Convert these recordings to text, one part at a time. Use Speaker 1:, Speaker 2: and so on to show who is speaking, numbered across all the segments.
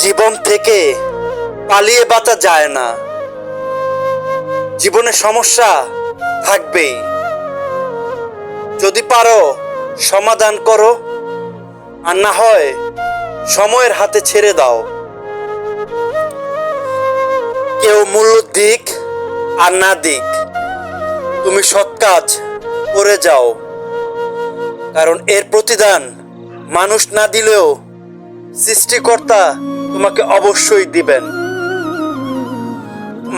Speaker 1: জীবন থেকে পালিয়ে বাঁচা যায় না। জীবনে সমস্যা থাকবেই। যদি পারো, সমাধান করো। আর না হয়, সময়ের হাতে ছেড়ে দাও। কেউ মূল্য দিক আর না দিক, তুমি সৎ কাজ করে যাও। কারণ এর প্রতিদান মানুষ না দিলেও সৃষ্টিকর্তা তোমাকে অবশ্যই দিবেন।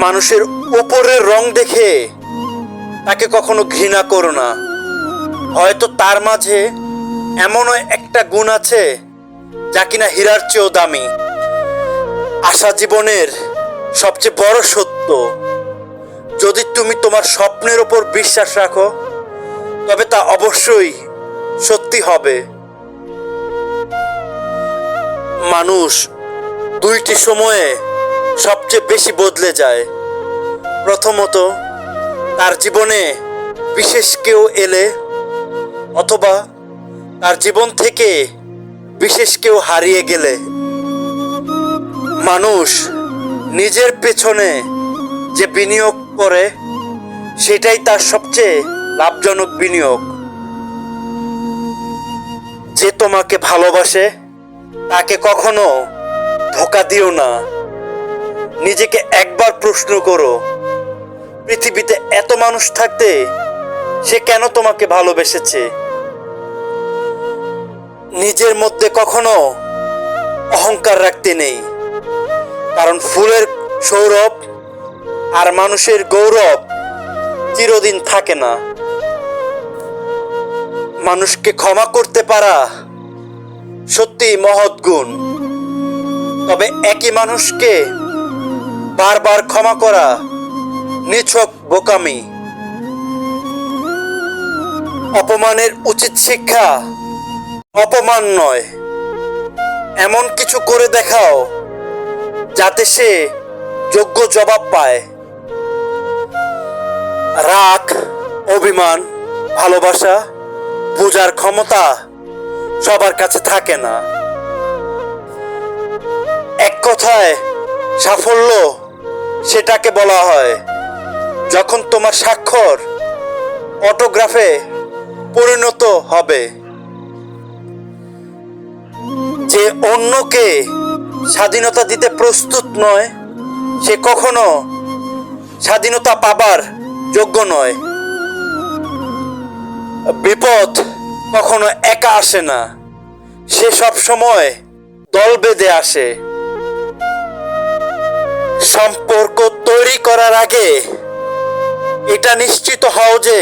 Speaker 1: মানুষের উপরের রং দেখে তাকে কখনো ঘৃণা করো না। হয়তো তার মাঝে এমনও একটা গুণ আছে যা কিনা হীরার চেয়েও দামি। আশা জীবনের সবচেয়ে বড় সত্য, যদি তুমি তোমার স্বপ্নের ওপর বিশ্বাস রাখো, তবে তা অবশ্যই সত্যি হবে। মানুষ দুইটি সময়ে সবচেয়ে বেশি বদলে যায়। প্রথমত, তার জীবনে বিশেষ কেউ এলে, অথবা তার জীবন থেকে বিশেষ কেউ হারিয়ে গেলে। মানুষ নিজের পেছনে যে বিনিয়োগ করে, সেটাই তার সবচেয়ে লাভজনক বিনিয়োগ। যে তোমাকে ভালোবাসে, তাকে কখনো ধোকা দিও না। নিজেকে একবার প্রশ্ন করো, পৃথিবীতে এত মানুষ থাকতে সে কেন তোমাকে ভালোবেসেছে? নিজের মধ্যে কখনো অহংকার রাখতে নেই। কারণ ফুলের সৌরভ আর মানুষের গৌরব চিরদিন থাকে না। মানুষকে ক্ষমা করতে পারা সত্যি মহৎ গুণ। তবে একই মানুষকে। বারবার ক্ষমা করা, নিছক বোকামি। অপমানের উচিত শিক্ষা, অপমান নয়। এমন কিছু করে দেখাও, যাতে সে যোগ্য জবাব পায়। রাগ, অভিমান, ভালোবাসা, বোঝার ক্ষমতা সবার কাছে থাকে না। কথায় সাফল্য সেটাকে বলা হয়। যখন তোমার স্বাক্ষর অটোগ্রাফে পরিণত হবে। যে অন্যকে স্বাধীনতা দিতে প্রস্তুত নয়, সে কখনো স্বাধীনতা পাবার যোগ্য নয়। বিপদ কখনো একা আসে না, সে সব সময় দল বেঁধে আসে। সম্পর্ক তৈরি করার আগে এটা নিশ্চিত হও যে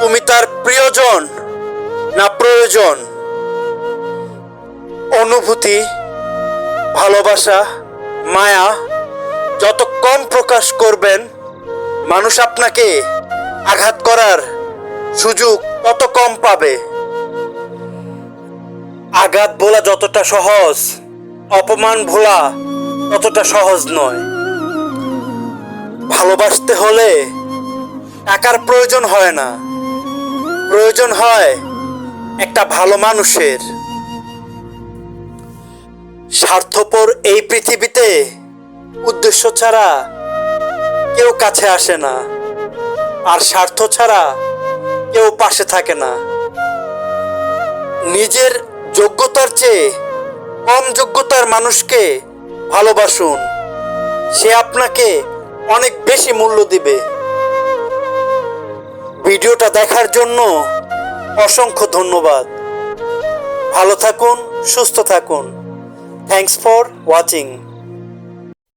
Speaker 1: তুমি তার প্রিয়জন না প্রয়োজন। অনুভূতি, ভালোবাসা, মায়া যত কম প্রকাশ করবেন, মানুষ আপনাকে আঘাত করার সুযোগ তত কম পাবে। আঘাত ভোলা যতটা সহজ, অপমান ভোলা ততটা সহজ নয়। ভালোবাসতে হলে টাকার প্রয়োজন হয় না। প্রয়োজন হয় একটা ভালো মানুষের। স্বার্থপর এই পৃথিবীতে উদ্দেশ্য ছাড়া কেউ কাছে আসে না। আর স্বার্থ ছাড়া কেউ পাশে থাকে না। নিজের যোগ্যতার চেয়ে কম যোগ্যতার মানুষকে ভালোবাসুন। সে আপনাকে অনেক বেশি মূল্য দিবে। ভিডিওটা দেখার জন্য অসংখ্য ধন্যবাদ। ভালো থাকুন, সুস্থ থাকুন। Thanks for watching